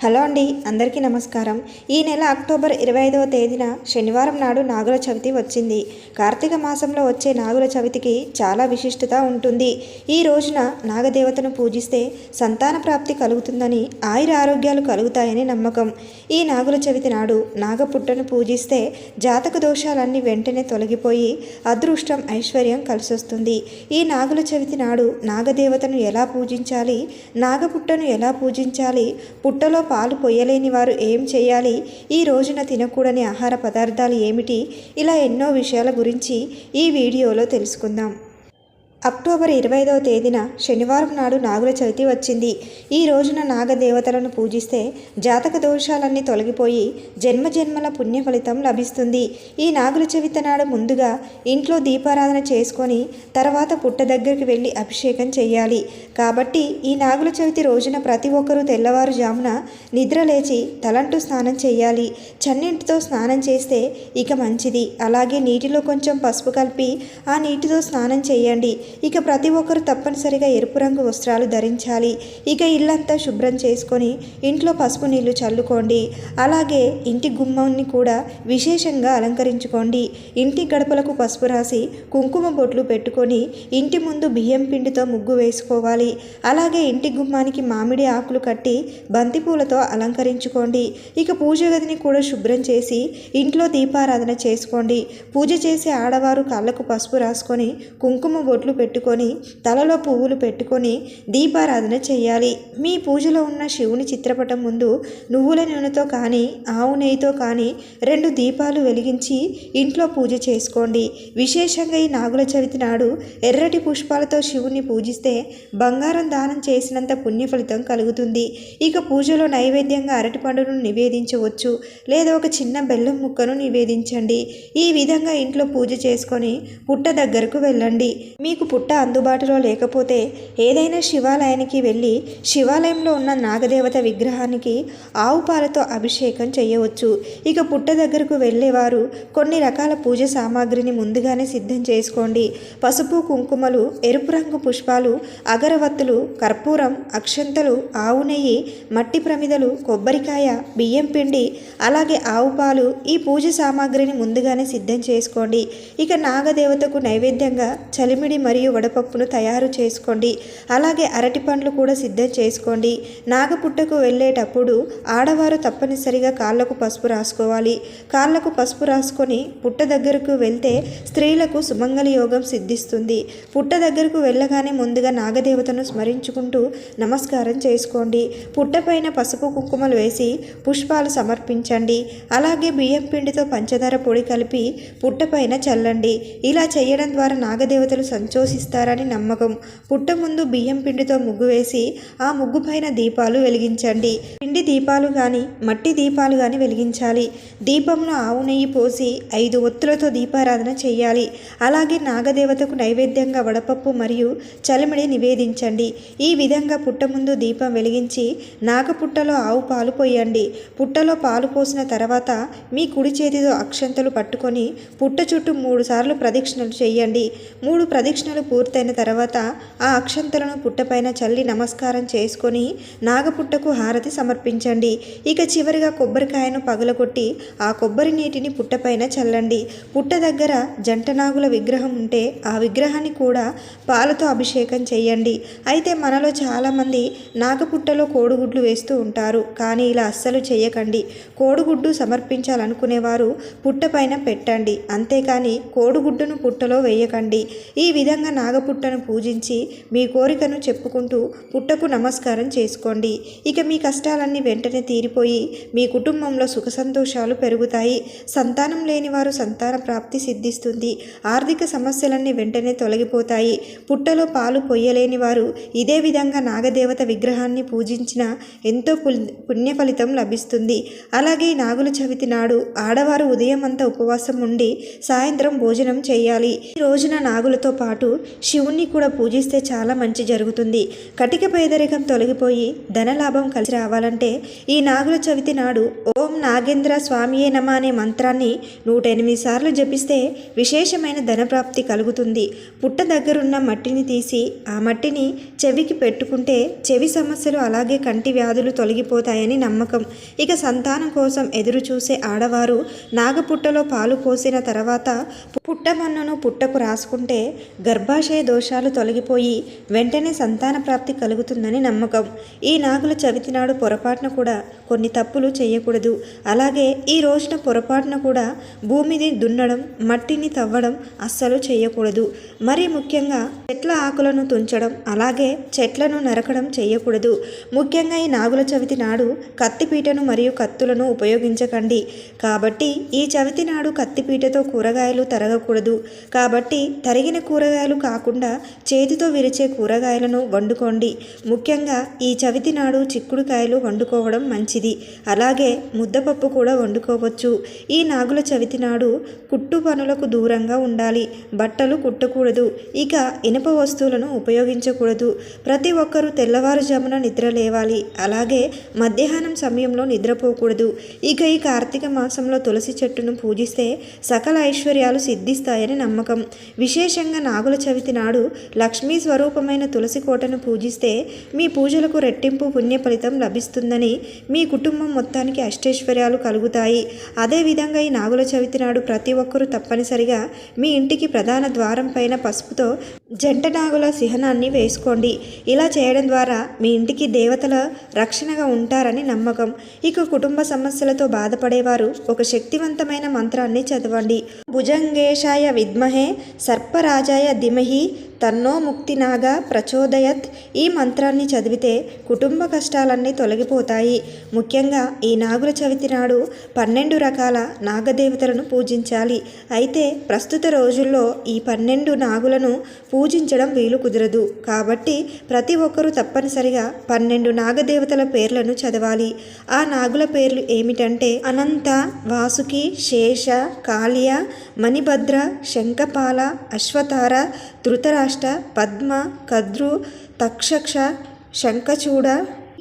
Hello అండి అందరికీ నమస్కారం. ఈ నెల అక్టోబర్ ఇరవై ఐదవ తేదీన శనివారం నాడు నాగుల చవితి వచ్చింది. కార్తీక మాసంలో వచ్చే నాగుల చవితికి చాలా విశిష్టత ఉంటుంది. ఈ రోజున నాగదేవతను పూజిస్తే సంతాన ప్రాప్తి కలుగుతుందని ఆయుర ఆరోగ్యాలు కలుగుతాయని నమ్మకం. ఈ నాగుల చవితి నాడు నాగపుట్టను పూజిస్తే జాతక దోషాలన్నీ వెంటనే తొలగిపోయి అదృష్టం ఐశ్వర్యం కలిసొస్తుంది. ఈ నాగుల చవితి నాడు నాగదేవతను ఎలా పూజించాలి నాగపుట్టను ఎలా పూజించాలి పుట్టలో పాలు పొయ్యలేని వారు ఏం చేయాలి? ఈ రోజున తినకూడని ఆహార పదార్థాలు ఏమిటి? ఇలా ఎన్నో విషయాల గురించి ఈ వీడియోలో తెలుసుకుందాం. అక్టోబర్ ఇరవై ఐదవ తేదీన శనివారం నాడు నాగుల చవితి వచ్చింది. ఈ రోజున నాగదేవతలను పూజిస్తే జాతక దోషాలన్నీ తొలగిపోయి జన్మ జన్మల పుణ్య ఫలితం లభిస్తుంది. ఈ నాగుల చవితి నాడు ముందుగా ఇంట్లో దీపారాధన చేసుకొని తర్వాత పుట్ట దగ్గరికి వెళ్ళి అభిషేకం చేయాలి. కాబట్టి ఈ నాగుల చవితి రోజున ప్రతి ఒక్కరూ తెల్లవారుజామున నిద్ర లేచి తలంటూ స్నానం చేయాలి. చన్నింటితో స్నానం చేస్తే ఇక మంచిది. అలాగే నీటిలో కొంచెం పసుపు కలిపి ఆ నీటితో స్నానం చేయండి. ఇక ప్రతి ఒక్కరు తప్పనిసరిగా ఎరుపు రంగు వస్త్రాలు ధరించాలి. ఇక ఇల్లంతా శుభ్రం చేసుకొని ఇంట్లో పసుపు నీళ్ళు చల్లుకోండి. అలాగే ఇంటి గుమ్మాన్ని కూడా విశేషంగా అలంకరించుకోండి. ఇంటి గడపలకు పసుపు రాసి కుంకుమ బొట్లు పెట్టుకొని ఇంటి ముందు బియ్యం పిండితో ముగ్గు వేసుకోవాలి. అలాగే ఇంటి గుమ్మానికి మామిడి ఆకులు కట్టి బంతిపూలతో అలంకరించుకోండి. ఇక పూజ గదిని కూడా శుభ్రం చేసి ఇంట్లో దీపారాధన చేసుకోండి. పూజ చేసే ఆడవారు కాళ్ళకు పసుపు రాసుకొని కుంకుమ బొట్లు పెట్టుకొని తలలో పువ్వులు పెట్టుకొని దీపారాధన చేయాలి. మీ పూజలో ఉన్న శివుని చిత్రపటం ముందు నువ్వుల నూనెతో కానీ ఆవు నెయ్యితో కానీ రెండు దీపాలు వెలిగించి ఇంట్లో పూజ చేసుకోండి. విశేషంగా ఈ నాగుల చవితి నాడు ఎర్రటి పుష్పాలతో శివుని పూజిస్తే బంగారం దానం చేసినంత పుణ్య ఫలితం కలుగుతుంది. ఇక పూజలో నైవేద్యంగా అరటి పండును నివేదించవచ్చు లేదా ఒక చిన్న బెల్లం ముక్కను నివేదించండి. ఈ విధంగా ఇంట్లో పూజ చేసుకొని పుట్ట దగ్గరకు వెళ్ళండి. మీకు పుట్ట అందుబాటులో లేకపోతే ఏదైనా శివాలయానికి వెళ్ళి శివాలయంలో ఉన్న నాగదేవత విగ్రహానికి ఆవు పాలతో అభిషేకం చేయవచ్చు. ఇక పుట్ట దగ్గరకు వెళ్ళేవారు కొన్ని రకాల పూజ సామాగ్రిని ముందుగానే సిద్ధం చేసుకోండి. పసుపు కుంకుమలు ఎరుపు రంగు పుష్పాలు అగరవత్తులు కర్పూరం అక్షంతలు ఆవు నెయ్యి మట్టి ప్రమిదలు కొబ్బరికాయ బియ్యం పిండి అలాగే ఆవు పాలు ఈ పూజ సామాగ్రిని ముందుగానే సిద్ధం చేసుకోండి. ఇక నాగదేవతకు నైవేద్యంగా చలిమిడి మరియు వడపప్పును తయారు చేసుకోండి. అలాగే అరటి పండ్లు కూడా సిద్ధం చేసుకోండి. నాగపుట్టకు వెళ్ళేటప్పుడు ఆడవారు తప్పనిసరిగా కాళ్ళకు పసుపు రాసుకోవాలి. కాళ్ళకు పసుపు రాసుకొని పుట్ట దగ్గరకు వెళ్తే స్త్రీలకు సుమంగళ యోగం సిద్ధిస్తుంది. పుట్ట దగ్గరకు వెళ్ళగానే ముందుగా నాగదేవతను స్మరించుకుంటూ నమస్కారం చేసుకోండి. పుట్టపైన పసుపు కుంకుమలు వేసి పుష్పాలు సమర్పించండి. అలాగే బియ్యం పిండితో పంచదార పొడి కలిపి పుట్టపైన చల్లండి. ఇలా చేయడం ద్వారా నాగదేవతలు సంతోషిస్తారని నమ్మకం. పుట్ట ముందు బియ్యం పిండితో ముగ్గు వేసి ఆ ముగ్గు పైన దీపాలు వెలిగించండి. పిండి దీపాలు కానీ మట్టి దీపాలు కానీ వెలిగించాలి. దీపంలో ఆవు నెయ్యి పోసి ఐదు ఒత్తులతో దీపారాధన చేయాలి అలాగే నాగదేవతకు నైవేద్యంగా వడపప్పు మరియు చలిమిడి నివేదించండి. ఈ విధంగా పుట్ట ముందు దీపం వెలిగించి నాగపుట్టలో ఆవు పాలు పోయండి. పుట్టలో పాలు పోసిన తర్వాత మీ కుడి చేతితో అక్షంతలు పట్టుకొని పుట్ట చుట్టూ మూడు సార్లు ప్రదక్షిణలు చేయండి మూడు ప్రదక్షిణలు పూర్తయిన తర్వాత ఆ అక్షంతలను పుట్టపైన చల్లి నమస్కారం చేసుకొని నాగపుట్టకు హారతి సమర్పించండి. ఇక చివరిగా కొబ్బరికాయను పగలగొట్టి ఆ కొబ్బరి నీటిని పుట్టపైన చల్లండి. పుట్ట దగ్గర జంటనాగుల విగ్రహం ఉంటే ఆ విగ్రహాన్ని కూడా పాలతో అభిషేకం చేయండి. అయితే మనలో చాలామంది నాగపుట్టలో కోడిగుడ్లు వేస్తూ ఉంటారు. కానీ ఇలా అస్సలు చేయకండి. కోడిగుడ్డు సమర్పించాలనుకునేవారు పుట్టపైన పెట్టండి. అంతేకాని కోడిగుడ్డును పుట్టలో వేయకండి. ఈ విధంగా నాగపుట్టను పూజించి మీ కోరికను చెప్పుకుంటూ పుట్టకు నమస్కారం చేసుకోండి. ఇక మీ కష్టాలన్నీ వెంటనే తీరిపోయి మీ కుటుంబంలో సుఖ సంతోషాలు పెరుగుతాయి. సంతానం లేని వారు సంతాన ప్రాప్తి సిద్ధిస్తుంది. ఆర్థిక సమస్యలన్నీ వెంటనే తొలగిపోతాయి. పుట్టలో పాలు పొయ్యలేని వారు ఇదే విధంగా నాగదేవత విగ్రహాన్ని పూజించిన ఎంతో పుణ్య ఫలితం లభిస్తుంది. అలాగే నాగుల చవితి నాడు ఆడవారు ఉదయం అంతా ఉపవాసం ఉండి సాయంత్రం భోజనం చేయాలి. ఈ రోజున నాగులతో పాటు శివుణ్ణి కూడా పూజిస్తే చాలా మంచి జరుగుతుంది. కటిక పేదరికం తొలగిపోయి ధనలాభం కలిసి రావాలంటే ఈ నాగుల చవితి నాడు ఓం నాగేంద్ర స్వామియే నమ అనే మంత్రాన్ని నూట ఎనిమిది సార్లు జపిస్తే విశేషమైన ధనప్రాప్తి కలుగుతుంది. పుట్ట దగ్గరున్న మట్టిని తీసి ఆ మట్టిని చెవికి పెట్టుకుంటే చెవి సమస్యలు అలాగే కంటి వ్యాధులు తొలగిపోతాయని నమ్మకం. ఇక సంతానం కోసం ఎదురు చూసే ఆడవారు నాగపుట్టలో పాలు పోసిన తర్వాత పుట్టమన్నును పుట్టకు రాసుకుంటే గర్భాశయ దోషాలు తొలగిపోయి వెంటనే సంతాన ప్రాప్తి కలుగుతుందని నమ్మకం. ఈ నాగుల చవితి నాడు పొరపాటున కూడా కొన్ని తప్పులు చేయకూడదు. అలాగే ఈ రోజున పొరపాటున కూడా భూమిని దున్నడం మట్టిని తవ్వడం అస్సలు చేయకూడదు. మరీ ముఖ్యంగా చెట్ల ఆకులను తుంచడం అలాగే చెట్లను నరకడం చేయకూడదు. ముఖ్యంగా ఈ నాగుల చవితి నాడు కత్తిపీటను మరియు కత్తులను ఉపయోగించకండి. కాబట్టి ఈ చవితి నాడు కత్తిపీటతో కూరగాయలు తరగకూడదు. కాబట్టి తరిగిన కూరగాయలు కాకుండా చేతితో విరిచే కూరగాయలను వండుకోండి. ముఖ్యంగా ఈ చవితి నాడు చిక్కుడుకాయలు వండుకోవడం మంచిది. అలాగే ముద్దపప్పు కూడా వండుకోవచ్చు. ఈ నాగుల చవితి నాడు కుట్టు పనులకు దూరంగా ఉండాలి. బట్టలు కుట్టకూడదు. ఇక ఇనుప వస్తువులను ఉపయోగించకూడదు. ప్రతి ఒక్కరూ తెల్లవారుజామున నిద్ర లేవాలి. అలాగే మధ్యాహ్నం సమయంలో నిద్రపోకూడదు. ఇక ఈ కార్తీక మాసంలో తులసి చెట్టును పూజిస్తే సకల ఐశ్వర్యాలు సిద్ధిస్తాయని నమ్మకం. విశేషంగా నాగుల చవితి నాడు లక్ష్మీ స్వరూపమైన తులసి కోటను పూజిస్తే మీ పూజలకు రెట్టింపు పుణ్య ఫలితం లభిస్తుందని మీ కుటుంబం మొత్తానికి అష్టైశ్వర్యాలు కలుగుతాయి. అదేవిధంగా ఈ నాగుల చవితి నాడు ప్రతి ఒక్కరూ తప్పనిసరిగా మీ ఇంటికి ప్రధాన ద్వారం పైన పసుపుతో జంట నాగుల సిహనాన్ని వేసుకోండి. ఇలా చేయడం ద్వారా మీ ఇంటికి దేవతల రక్షణగా ఉంటారని నమ్మకం. ఇక కుటుంబ సమస్యలతో బాధపడేవారు ఒక శక్తివంతమైన మంత్రాన్ని చదవండి. భుజంగేశాయ విద్మహే సర్పరాజాయ में ही తన్నో ముక్తినాగా ప్రచోదయత్ ఈ మంత్రాన్ని చదివితే కుటుంబ కష్టాలన్నీ తొలగిపోతాయి. ముఖ్యంగా ఈ నాగుల చవితి నాడు పన్నెండు రకాల నాగదేవతలను పూజించాలి. అయితే ప్రస్తుత రోజుల్లో ఈ పన్నెండు నాగులను పూజించడం వీలు కుదరదు. కాబట్టి ప్రతి ఒక్కరూ తప్పనిసరిగా పన్నెండు నాగదేవతల పేర్లను చదవాలి. ఆ నాగుల పేర్లు ఏమిటంటే అనంత వాసుకి శేష కాళియ మణిభద్ర శంఖపాల అశ్వతార ధృతరాష్ట్ర పద్మ కద్రు తక్షక్ష శంఖచూడ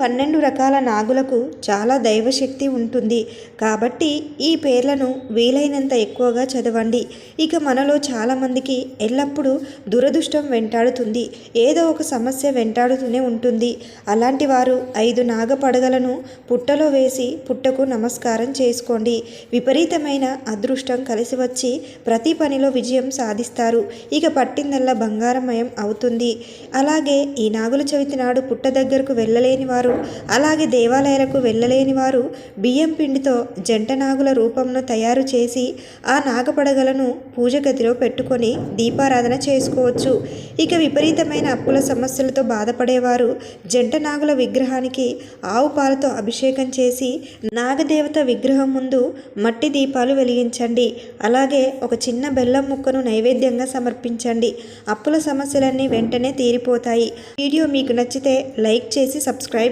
పన్నెండు రకాల నాగులకు చాలా దైవశక్తి ఉంటుంది. కాబట్టి ఈ పేర్లను వీలైనంత ఎక్కువగా చదవండి. ఇక మనలో చాలామందికి ఎల్లప్పుడూ దురదృష్టం వెంటాడుతుంది. ఏదో ఒక సమస్య వెంటాడుతూనే ఉంటుంది. అలాంటి వారు ఐదు నాగ పడగలను పుట్టలో వేసి పుట్టకు నమస్కారం చేసుకోండి. విపరీతమైన అదృష్టం కలిసి వచ్చి ప్రతి పనిలో విజయం సాధిస్తారు. ఇక పట్టిందల్లా బంగారమయం అవుతుంది. అలాగే ఈ నాగుల చవితి నాడు పుట్ట దగ్గరకు వెళ్ళలేని వారు అలాగే దేవాలయాలకు వెళ్ళలేని వారు బియ్యం పిండితో జంట నాగుల రూపంను తయారు చేసి ఆ నాగపడగలను పూజ గదిలో పెట్టుకొని దీపారాధన చేసుకోవచ్చు. ఇక విపరీతమైన అప్పుల సమస్యలతో బాధపడేవారు జంట నాగుల విగ్రహానికి ఆవు పాలతో అభిషేకం చేసి నాగదేవత విగ్రహం ముందు మట్టి దీపాలు వెలిగించండి. అలాగే ఒక చిన్న బెల్లం ముక్కను నైవేద్యంగా సమర్పించండి. అప్పుల సమస్యలన్నీ వెంటనే తీరిపోతాయి. వీడియో మీకు నచ్చితే లైక్ చేసి సబ్స్క్రైబ్